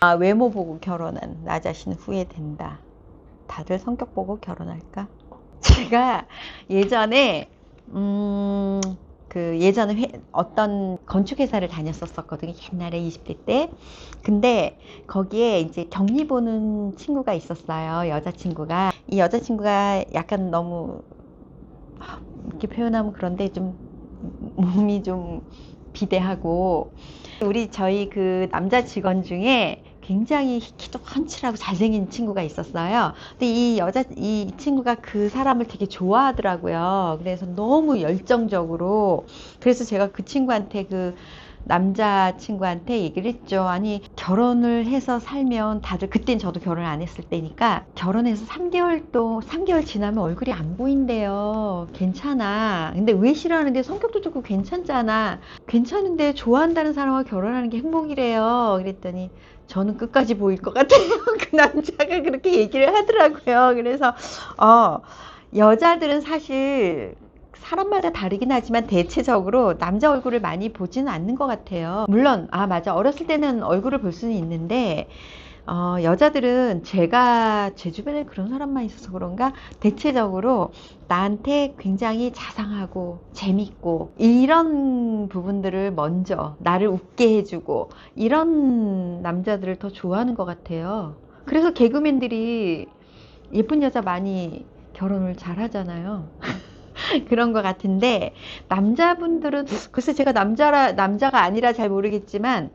아, 외모 보고 결혼한 나 자신 후회된다. 다들 성격 보고 결혼할까? 제가 예전에 음, 그 예전에 회- 어떤 건축회사를 다녔었거든요. 옛날에 20대 때. 근데 거기에 이제 격리 보는 친구가 있었어요. 여자친구가. 이 여자친구가 약간 너무 아, 이렇게 표현하면 그런데 좀 몸이 좀 비대하고 우리 저희 그 남자 직원 중에 굉장히 키도 훤칠하고 잘생긴 친구가 있었어요. 근데 이 여자, 이 친구가 그 사람을 되게 좋아하더라고요. 그래서 너무 열정적으로. 그래서 제가 그 친구한테 그 남자 친구한테 얘기를 했죠. 아니, 결혼을 해서 살면 다들, 그땐 저도 결혼 안 했을 때니까 결혼해서 3개월 또, 3개월 지나면 얼굴이 안 보인대요. 괜찮아. 근데 왜 싫어하는데 성격도 좋고 괜찮잖아. 괜찮은데 좋아한다는 사람과 결혼하는 게 행복이래요. 그랬더니 저는 끝까지 보일 것 같아요. 그 남자가 그렇게 얘기를 하더라고요. 그래서, 어, 여자들은 사실 사람마다 다르긴 하지만 대체적으로 남자 얼굴을 많이 보지는 않는 것 같아요. 물론, 아, 맞아. 어렸을 때는 얼굴을 볼 수는 있는데, 어, 여자들은 제가 제 주변에 그런 사람만 있어서 그런가 대체적으로 나한테 굉장히 자상하고 재밌고 이런 부분들을 먼저 나를 웃게 해주고 이런 남자들을 더 좋아하는 것 같아요. 그래서 개그맨들이 예쁜 여자 많이 결혼을 잘 하잖아요. 그런 것 같은데 남자분들은 글쎄 제가 남자라 남자가 아니라 잘 모르겠지만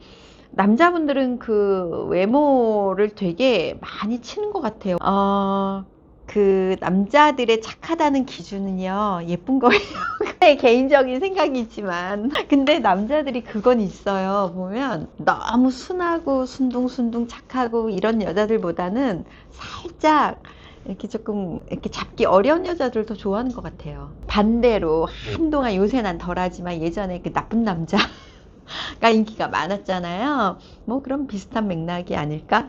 남자분들은 그 외모를 되게 많이 치는 것 같아요. 어, 그 남자들의 착하다는 기준은요 예쁜 거예요. 개인적인 생각이지만 근데 남자들이 그건 있어요. 보면 너무 순하고 순둥순둥 착하고 이런 여자들보다는 살짝 이렇게 조금 이렇게 잡기 어려운 여자들 더 좋아하는 것 같아요. 반대로 한동안 요새 난 덜하지만 예전에 그 나쁜 남자 가 인기가 많았잖아요. 뭐 그런 비슷한 맥락이 아닐까?